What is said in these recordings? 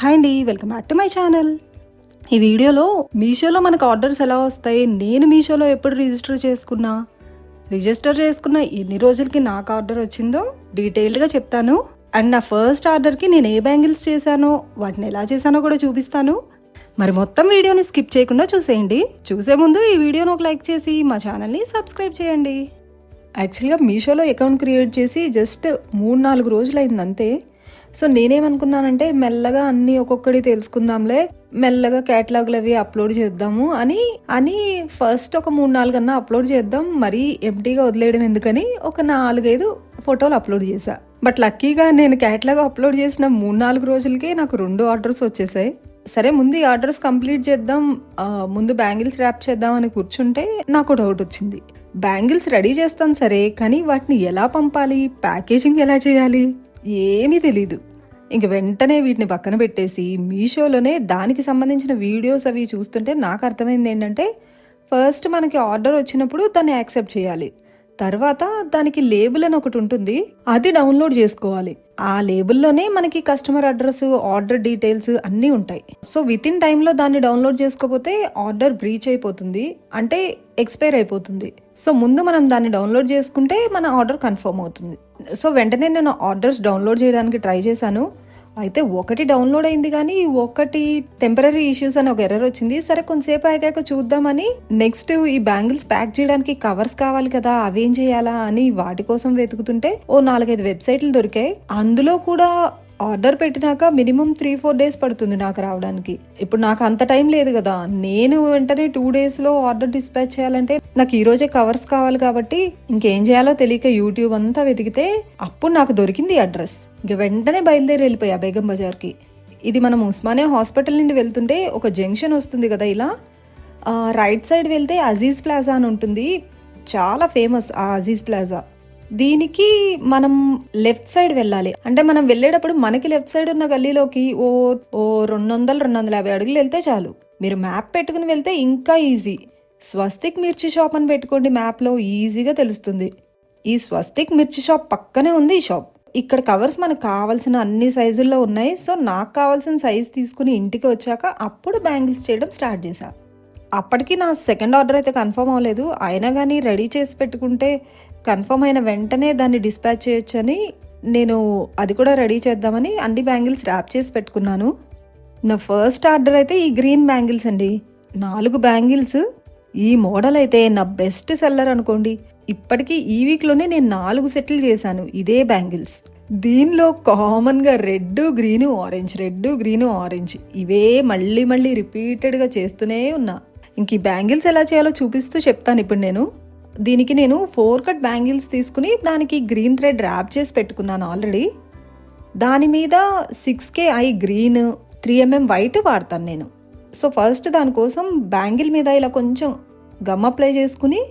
Hi అండి welcome back to my channel ఈ వీడియోలో మీషోలో మనకు ఆర్డర్స్ ఎలా వస్తాయి? నేను మీషోలో ఎప్పుడు రిజిస్టర్ చేసుకున్నా? రిజిస్టర్ చేసుకున్న ఎన్ని రోజులకి నాకు ఆర్డర్ వచ్చిందో డీటెయిల్డ్గా చెప్తాను. అండ్ నా ఫస్ట్ ఆర్డర్కి నేను ఏ బ్యాంగిల్స్ చేశానో వాటిని ఎలా చేశానో కూడా చూపిస్తాను. మరి మొత్తం వీడియోని స్కిప్ చేయకుండా చూసేయండి. చూసే ముందు ఈ వీడియోని ఒక లైక్ చేసి మా ఛానల్ని సబ్స్క్రైబ్ చేయండి. యాక్చువల్గా మీషోలో అకౌంట్ క్రియేట్ చేసి జస్ట్ మూడు నాలుగు రోజులు అయింది అంతే. సో నేనేమనుకున్నానంటే మెల్లగా అన్ని ఒక్కొక్కటి తెలుసుకుందాంలే మెల్లగా క్యాటలాగులు అవి అప్లోడ్ చేద్దాము అని అని ఫస్ట్ ఒక మూడు నాలుగు అన్నా అప్లోడ్ చేద్దాం మరీ ఎంటీగా వదిలేయడం ఎందుకని ఒక నాలుగైదు ఫోటోలు అప్లోడ్ చేశా. బట్ లక్కీగా నేను క్యాటలాగ్ అప్లోడ్ చేసిన మూడు నాలుగు రోజులకే నాకు రెండు ఆర్డర్స్ వచ్చేసాయి సరే ముందు ఈ ఆర్డర్స్ కంప్లీట్ చేద్దాం ముందు బ్యాంగిల్స్ ర్యాప్ చేద్దాం అని కూర్చుంటే నాకు డౌట్ వచ్చింది. బ్యాంగిల్స్ రెడీ చేస్తాను సరే కానీ వాటిని ఎలా పంపాలి? ప్యాకేజింగ్ ఎలా చేయాలి? ఏమీ తెలీదు. ఇంక వెంటనే వీటిని పక్కన పెట్టేసి మీషోలోనే దానికి సంబంధించిన వీడియోస్ అవి చూస్తుంటే నాకు అర్థమైంది ఏంటంటే ఫస్ట్ మనకి ఆర్డర్ వచ్చినప్పుడు దాన్ని యాక్సెప్ట్ చేయాలి. తర్వాత దానికి లేబుల్ అని ఒకటి ఉంటుంది అది డౌన్లోడ్ చేసుకోవాలి. ఆ లేబుల్లోనే మనకి కస్టమర్ అడ్రస్ ఆర్డర్ డీటెయిల్స్ అన్నీ ఉంటాయి. సో విత్ ఇన్ టైంలో దాన్ని డౌన్లోడ్ చేసుకోకపోతే ఆర్డర్ బ్రీచ్ అయిపోతుంది అంటే ఎక్స్పైర్ అయిపోతుంది. సో ముందు మనం దాన్ని డౌన్లోడ్ చేసుకుంటే మన ఆర్డర్ కన్ఫర్మ్ అవుతుంది. సో వెంటనే నేను ఆర్డర్స్ డౌన్లోడ్ చేయడానికి ట్రై చేశాను. అయితే ఒకటి డౌన్లోడ్ అయింది కానీ ఒకటి టెంపరీ ఇష్యూస్ అని ఒక ఎర్రర్ వచ్చింది. సరే కొంతసేపు అయ్యాక చూద్దామని నెక్స్ట్ ఈ బ్యాంగిల్స్ ప్యాక్ చేయడానికి కవర్స్ కావాలి కదా అవేం చేయాలా అని వాటి కోసం వెతుకుతుంటే ఓ నాలుగైదు వెబ్సైట్లు దొరికాయి. అందులో కూడా ఆర్డర్ పెట్టినాక మినిమం త్రీ ఫోర్ డేస్ పడుతుంది నాకు రావడానికి. ఇప్పుడు నాకు అంత టైం లేదు కదా. నేను వెంటనే టూ డేస్లో ఆర్డర్ డిస్పాచ్ చేయాలంటే నాకు ఈరోజే కవర్స్ కావాలి కాబట్టి ఇంకేం చేయాలో తెలియక యూట్యూబ్ అంతా వెతికితే అప్పుడు నాకు దొరికింది అడ్రస్. ఇంక వెంటనే బయలుదేరి వెళ్ళిపోయా బేగం బజార్కి. ఇది మనం ఉస్మానియా హాస్పిటల్ నుండి వెళ్తుంటే ఒక జంక్షన్ వస్తుంది కదా ఇలా. రైట్ సైడ్ వెళ్తే అజీజ్ ప్లాజా అని ఉంటుంది. చాలా ఫేమస్ ఆ అజీజ్ ప్లాజా. దీనికి మనం లెఫ్ట్ సైడ్ వెళ్ళాలి. అంటే మనం వెళ్ళేటప్పుడు మనకి లెఫ్ట్ సైడ్ ఉన్న గల్లీలోకి ఓ ఓ రెండు వందలు రెండు వందల యాభై అడుగులు వెళ్తే చాలు. మీరు మ్యాప్ పెట్టుకుని వెళ్తే ఇంకా ఈజీ. స్వస్తిక్ మిర్చి షాప్ అని పెట్టుకోండి మ్యాప్లో ఈజీగా తెలుస్తుంది. ఈ స్వస్తిక్ మిర్చి షాప్ పక్కనే ఉంది ఈ షాప్. ఇక్కడ కవర్స్ మనకు కావాల్సిన అన్ని సైజుల్లో ఉన్నాయి. సో నాకు కావాల్సిన సైజ్ తీసుకుని ఇంటికి వచ్చాక అప్పుడు బ్యాంగిల్స్ చేయడం స్టార్ట్ చేశా. అప్పటికి నా సెకండ్ ఆర్డర్ అయితే కన్ఫర్మ్ అవ్వలేదు. అయినా కానీ రెడీ చేసి పెట్టుకుంటే కన్ఫర్మ్ అయిన వెంటనే దాన్ని డిస్పాచ్ చేయొచ్చని నేను అది కూడా రెడీ చేద్దామని అన్ని బ్యాంగిల్స్ ర్యాప్ చేసి పెట్టుకున్నాను. నా ఫస్ట్ ఆర్డర్ అయితే ఈ గ్రీన్ బ్యాంగిల్స్ అండి. నాలుగు బ్యాంగిల్స్. ఈ మోడల్ అయితే నా బెస్ట్ సెల్లర్ అనుకోండి. ఇప్పటికీ ఈ వీక్లోనే నేను నాలుగు సెటిల్ చేశాను ఇదే బ్యాంగిల్స్. దీనిలో కామన్గా red green orange red green orange ఇవే మళ్ళీ మళ్ళీ రిపీటెడ్గా చేస్తూనే ఉన్నా. ఇంక ఈ బ్యాంగిల్స్ ఎలా చేయాలో చూపిస్తూ చెప్తాను ఇప్పుడు నేను. దీనికి నేను ఫోర్ కట్ బ్యాంగిల్స్ తీసుకుని దానికి గ్రీన్ థ్రెడ్ ర్యాప్ చేసి పెట్టుకున్నాను ఆల్రెడీ. దాని మీద six K I green three MM white వాడతాను నేను. సో ఫస్ట్ దానికోసం బ్యాంగిల్ మీద ఇలా కొంచెం గమ్ అప్లై చేసుకుని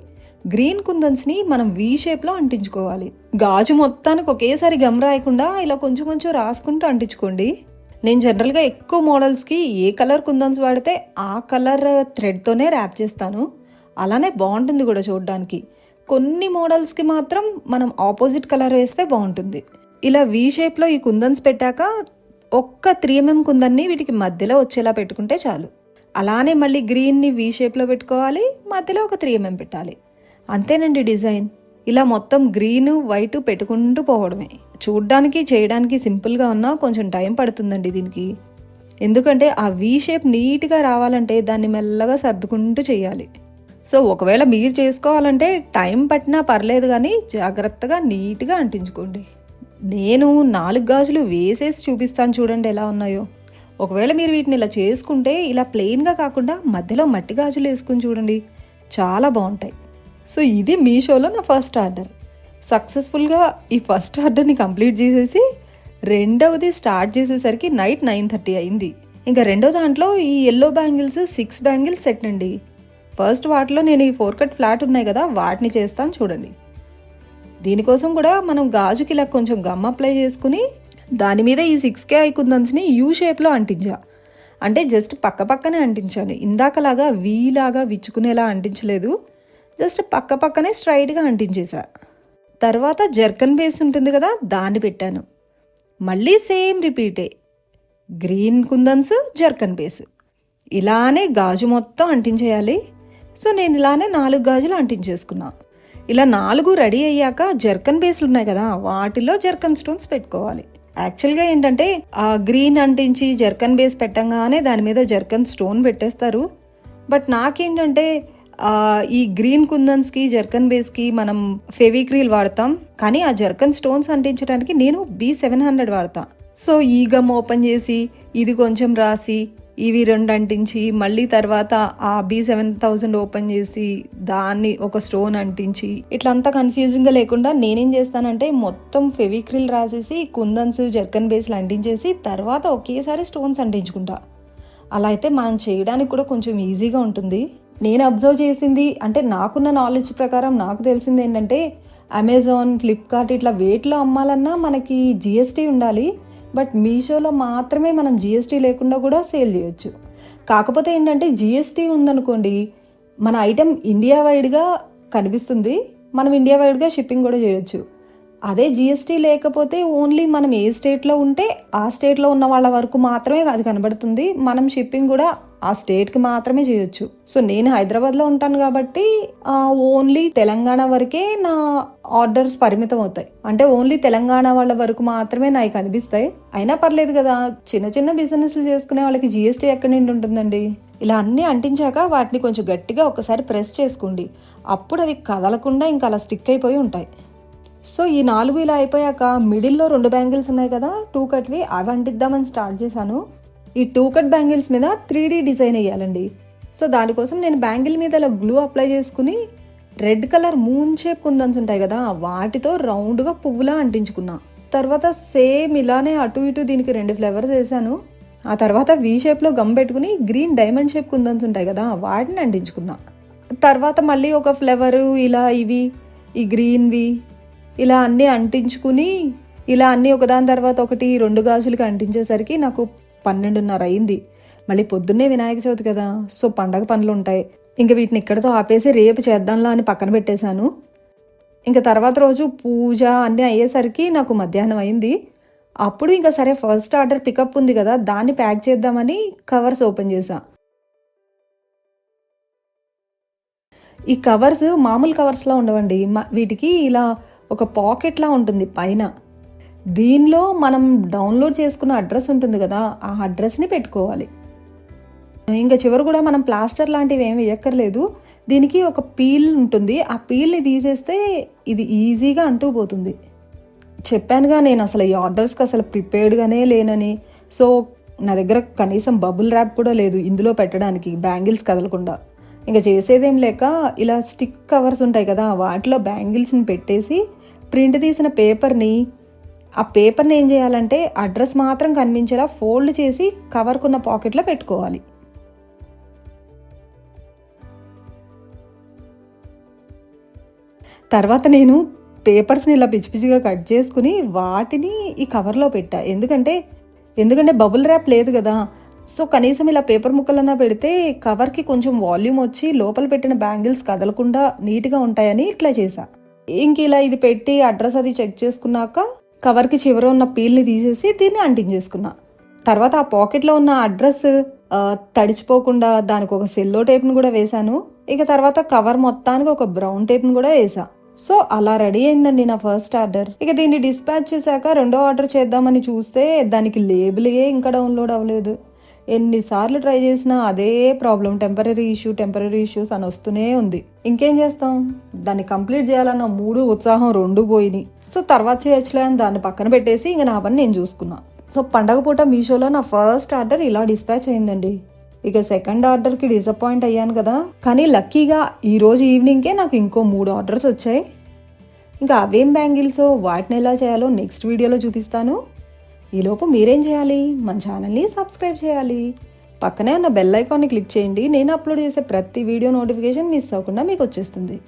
గ్రీన్ కుందన్స్ని మనం వీ షేప్లో అంటించుకోవాలి. గాజు మొత్తానికి ఒకేసారి గమ్ రాయకుండా ఇలా కొంచెం కొంచెం రాసుకుంటూ అంటించుకోండి. నేను జనరల్గా ఎక్కువ మోడల్స్కి ఏ కలర్ కుందన్స్ వాడితే ఆ కలర్ థ్రెడ్తోనే ర్యాప్ చేస్తాను. అలానే బాగుంటుంది కూడా చూడడానికి. కొన్ని మోడల్స్కి మాత్రం మనం ఆపోజిట్ కలర్ వేస్తే బాగుంటుంది. ఇలా వీ షేప్లో ఈ కుందన్స్ పెట్టాక ఒక్క త్రీ ఎంఎం mm కుందన్ని వీటికి మధ్యలో వచ్చేలా పెట్టుకుంటే చాలు. అలానే మళ్ళీ గ్రీన్ని వీ షేప్లో పెట్టుకోవాలి మధ్యలో ఒక త్రీ ఎంఎం mm పెట్టాలి. అంతేనండి డిజైన్. ఇలా మొత్తం గ్రీను వైట్ పెట్టుకుంటూ పోవడమే. చూడ్డానికి చేయడానికి సింపుల్గా ఉన్నా కొంచెం టైం పడుతుందండి దీనికి. ఎందుకంటే ఆ వీ షేప్ నీట్గా రావాలంటే దాన్ని మెల్లగా సర్దుకుంటూ చేయాలి. సో ఒకవేళ మీరు చేసుకోవాలంటే టైం పట్టినా పర్లేదు కానీ జాగ్రత్తగా నీట్గా అంటించుకోండి. నేను నాలుగు గాజులు వేసేసి చూపిస్తాను చూడండి ఎలా ఉన్నాయో. ఒకవేళ మీరు వీటిని ఇలా చేసుకుంటే ఇలా ప్లెయిన్గా కాకుండా మధ్యలో మట్టి గాజులు వేసుకుని చూడండి. చాలా బాగుంటాయి. సో ఇది మీషోలో నా ఫస్ట్ ఆర్డర్. సక్సెస్ఫుల్గా ఈ ఫస్ట్ ఆర్డర్ని కంప్లీట్ చేసేసి రెండవది స్టార్ట్ చేసేసరికి నైట్ నైన్ థర్టీ అయింది. ఇంకా రెండో దాంట్లో ఈ yellow bangles six bangles set అండి. ఫస్ట్ వాటిలో నేను ఈ ఫోర్ కట్ ఫ్లాట్ ఉన్నాయి కదా వాటిని చేస్తాను చూడండి. దీనికోసం కూడా మనం గాజుకి ఇలా కొంచెం గమ్ అప్లై చేసుకుని దాని మీద ఈ సిక్స్ కే ఐకుందన్స్ని యూ షేప్లో అంటించా. అంటే జస్ట్ పక్క పక్కనే అంటించాను. ఇందాకలాగా వీలాగా విచ్చుకునేలా అంటించలేదు. జస్ట్ పక్క పక్కనే స్ట్రైట్గా అంటించేసా. తర్వాత జర్కన్ బేస్ ఉంటుంది కదా దాన్ని పెట్టాను. మళ్ళీ సేమ్ రిపీటే గ్రీన్ కుందన్స్ జర్కన్ బేస్ ఇలానే గాజు మొత్తం అంటించేయాలి. సో నేను ఇలానే నాలుగు గాజులు అంటించేసుకున్నా. ఇలా నాలుగు రెడీ అయ్యాక జర్కన్ బేస్లు ఉన్నాయి కదా వాటిలో జర్కన్ స్టోన్స్ పెట్టుకోవాలి. యాక్చువల్గా ఏంటంటే ఆ గ్రీన్ అంటించి జర్కన్ బేస్ పెట్టంగానే దాని మీద జర్కన్ స్టోన్ పెట్టేస్తారు. బట్ నాకేంటంటే ఈ గ్రీన్ కుందన్స్కి జర్కన్ బేస్కి మనం ఫెవిక్రీల్ వాడతాం. కానీ ఆ జర్కన్ స్టోన్స్ అంటించడానికి నేను బీ సెవెన్ హండ్రెడ్ వాడతా. సో ఈ గమ్ ఓపెన్ చేసి ఇది కొంచెం రాసి ఇవి రెండు అంటించి మళ్ళీ తర్వాత ఆ బీ సెవెన్ థౌజండ్ ఓపెన్ చేసి దాన్ని ఒక స్టోన్ అంటించి ఇట్లా అంతా కన్ఫ్యూజింగ్గా లేకుండా నేనేం చేస్తానంటే మొత్తం ఫెవిక్రిల్ రాసేసి కుందన్స్ జర్కన్ బేస్లు అంటించేసి తర్వాత ఒకేసారి స్టోన్స్ అంటించుకుంటా. అలా అయితే మనం చేయడానికి కూడా కొంచెం ఈజీగా ఉంటుంది. నేను అబ్జర్వ్ చేసింది అంటే నాకున్న నాలెడ్జ్ ప్రకారం నాకు తెలిసింది ఏంటంటే అమెజాన్ ఫ్లిప్కార్ట్ ఇట్లా వేట్లో అమ్మాలన్నా మనకి జిఎస్టీ ఉండాలి. బట్ మీషోలో మాత్రమే మనం జిఎస్టీ లేకుండా కూడా సేల్ చేయొచ్చు. కాకపోతే ఏంటంటే జిఎస్టీ ఉందనుకోండి మన ఐటెం ఇండియా వైడ్గా కనిపిస్తుంది మనం ఇండియా వైడ్గా షిప్పింగ్ కూడా చేయొచ్చు. అదే జిఎస్టీ లేకపోతే ఓన్లీ మనం ఏ స్టేట్లో ఉంటే ఆ స్టేట్లో ఉన్న వాళ్ళ వరకు మాత్రమే అది కనబడుతుంది. మనం షిప్పింగ్ కూడా ఆ స్టేట్కి మాత్రమే చేయొచ్చు. సో నేను హైదరాబాద్లో ఉంటాను కాబట్టి ఓన్లీ తెలంగాణ వరకే నా ఆర్డర్స్ పరిమితం అవుతాయి. అంటే ఓన్లీ తెలంగాణ వాళ్ళ వరకు మాత్రమే నాకు కనిపిస్తాయి అయినా పర్లేదు కదా చిన్న చిన్న బిజినెస్లు చేసుకునే వాళ్ళకి జిఎస్టీ ఎక్కడి నుండి ఉంటుందండి? ఇలా అన్నీ అంటించాక వాటిని కొంచెం గట్టిగా ఒకసారి ప్రెస్ చేసుకోండి. అప్పుడు అవి కదలకుండా ఇంకా అలా స్టిక్ అయిపోయి ఉంటాయి. సో ఈ నాలుగు ఇలా అయిపోయాక మిడిల్లో రెండు బ్యాంగిల్స్ ఉన్నాయి కదా టూ కట్వి అవి అంటిద్దామని స్టార్ట్ చేశాను. ఈ టూ కట్ బ్యాంగిల్స్ మీద త్రీ డిజైన్ వేయాలండి. సో దానికోసం నేను బ్యాంగిల్ మీద ఇలా గ్లూ అప్లై చేసుకుని red colour moon shape kundans ఉంటాయి కదా వాటితో రౌండ్గా పువ్వులా అంటించుకున్నా. తర్వాత సేమ్ ఇలానే అటు ఇటు దీనికి రెండు ఫ్లేవర్స్ వేసాను. ఆ తర్వాత వీ షేప్లో గమ్ పెట్టుకుని గ్రీన్ డైమండ్ షేప్ కుందన్స్ ఉంటాయి కదా వాటిని అంటించుకున్నా. తర్వాత మళ్ళీ ఒక ఫ్లేవరు ఇలా ఇవి ఈ గ్రీన్వి ఇలా అన్నీ అంటించుకుని ఇలా అన్నీ ఒకదాని తర్వాత ఒకటి రెండు గాజులకి అంటించేసరికి నాకు పన్నెండున్నర అయింది మళ్ళీ పొద్దున్నే వినాయక చవితి కదా సో పండగ పనులు ఉంటాయి ఇంకా వీటిని ఇక్కడతో ఆపేసి రేపు చేద్దాంలా అని పక్కన పెట్టేశాను. ఇంకా తర్వాత రోజు పూజ అన్నీ అయ్యేసరికి నాకు మధ్యాహ్నం అయింది. అప్పుడు ఇంకా సరే ఫస్ట్ ఆర్డర్ పికప్ ఉంది కదా దాన్ని ప్యాక్ చేద్దామని కవర్స్ ఓపెన్ చేశా. ఈ కవర్స్ మామూలు కవర్స్లా ఉండవండి. వీటికి ఇలా ఒక పాకెట్లా ఉంటుంది పైన. దీనిలో మనం డౌన్లోడ్ చేసుకున్న అడ్రస్ ఉంటుంది కదా ఆ అడ్రస్ని పెట్టుకోవాలి. ఇంకా చివరి కూడా మనం ప్లాస్టర్ లాంటివి ఏమి వేయక్కర్లేదు. దీనికి ఒక పీల్ ఉంటుంది. ఆ పీల్ని తీసేస్తే ఇది ఈజీగా అంటూ పోతుంది. చెప్పానుగా నేను అసలు ఈ ఆర్డర్స్కి అసలు ప్రిపేర్డ్గానే లేనని. సో నా దగ్గర కనీసం బబుల్ ర్యాప్ కూడా లేదు ఇందులో పెట్టడానికి బ్యాంగిల్స్ కదలకుండా. ఇంకా చేసేదేం లేక ఇలా స్టిక్ కవర్స్ ఉంటాయి కదా వాటిలో బ్యాంగిల్స్ని పెట్టేసి ప్రింట్ తీసిన పేపర్ని ఆ పేపర్ని ఏం చేయాలంటే అడ్రస్ మాత్రం కనిపించేలా ఫోల్డ్ చేసి కవర్కున్న పాకెట్లో పెట్టుకోవాలి. తర్వాత నేను పేపర్స్ని ఇలా పిచ్చి పిచ్చిగా కట్ చేసుకుని వాటిని ఈ కవర్లో పెట్టా. ఎందుకంటే ఎందుకంటే బబుల్ ర్యాప్ లేదు కదా. సో కనీసం ఇలా పేపర్ ముక్కలన్నా పెడితే కవర్కి కొంచెం వాల్యూమ్ వచ్చి లోపల పెట్టిన బ్యాంగిల్స్ కదలకుండా నీట్గా ఉంటాయని ఇట్లా చేశా. ఇంక ఇలా ఇది పెట్టి అడ్రస్ అది చెక్ చేసుకున్నాక కవర్కి చివర ఉన్న పీల్ని తీసేసి దీన్ని అంటించేసుకున్నా తర్వాత ఆ పాకెట్లో ఉన్న అడ్రస్ తడిచిపోకుండా దానికి ఒక సెల్లో టేప్ని కూడా వేశాను. ఇక తర్వాత కవర్ మొత్తానికి ఒక బ్రౌన్ టేప్ని కూడా వేసా సో అలా రెడీ అయిందండి నా ఫస్ట్ ఆర్డర్. ఇక దీన్ని డిస్పాచ్ చేశాక రెండో ఆర్డర్ చేద్దామని చూస్తే దానికి లేబులే ఇంకా డౌన్లోడ్ అవ్వలేదు. ఎన్నిసార్లు ట్రై చేసినా అదే problem temporary issue temporary issues అని వస్తూనే ఉంది. ఇంకేం చేస్తాం? దాన్ని కంప్లీట్ చేయాలన్న మూడు ఉత్సాహం రెండు పోయినాయి. సో తర్వాత చేయొచ్చులే అని దాన్ని పక్కన పెట్టేసి ఇంకా నా పని నేను చూసుకున్నా. సో పండగ పూట మీషోలో నా ఫస్ట్ ఆర్డర్ ఇలా డిస్పాచ్ అయిందండి. ఇక సెకండ్ ఆర్డర్కి డిసప్పాయింట్ అయ్యాను కదా. కానీ లక్కీగా ఈరోజు ఈవినింగ్కే నాకు ఇంకో మూడు ఆర్డర్స్ వచ్చాయి. ఇంకా అవేం బ్యాంగిల్స్ వాటిని ఎలా చేయాలో నెక్స్ట్ వీడియోలో చూపిస్తాను. ఈలోపు మీరేం చేయాలి? మన ఛానల్ని సబ్స్క్రైబ్ చేయాలి. పక్కనే ఉన్న బెల్ ఐకాన్ని క్లిక్ చేయండి. నేను అప్లోడ్ చేసే ప్రతి వీడియో నోటిఫికేషన్ మిస్ అవ్వకుండా మీకు వచ్చేస్తుంది.